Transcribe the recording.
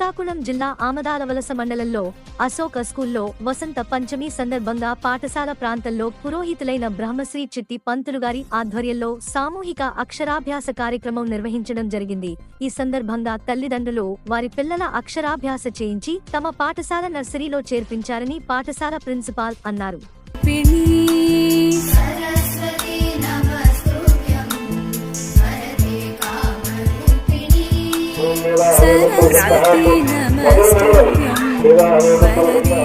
శ్రీకాకుళం జిల్లా ఆమదాలవలస మండలంలో అశోక స్కూల్లో వసంత పంచమి సందర్భంగా పాఠశాల ప్రాంతంలో పురోహితులైన బ్రహ్మశ్రీ చిట్టి పంతులు గారి ఆధ్వర్యంలో సామూహిక అక్షరాభ్యాస కార్యక్రమం నిర్వహించడం జరిగింది. ఈ సందర్భంగా తల్లిదండ్రులు వారి పిల్లల అక్షరాభ్యాస చేయించి తమ పాఠశాల నర్సరీలో చేర్పించారని పాఠశాల ప్రిన్సిపాల్ అన్నారు. സരസ്വതി നമസ്കാരം വരദേ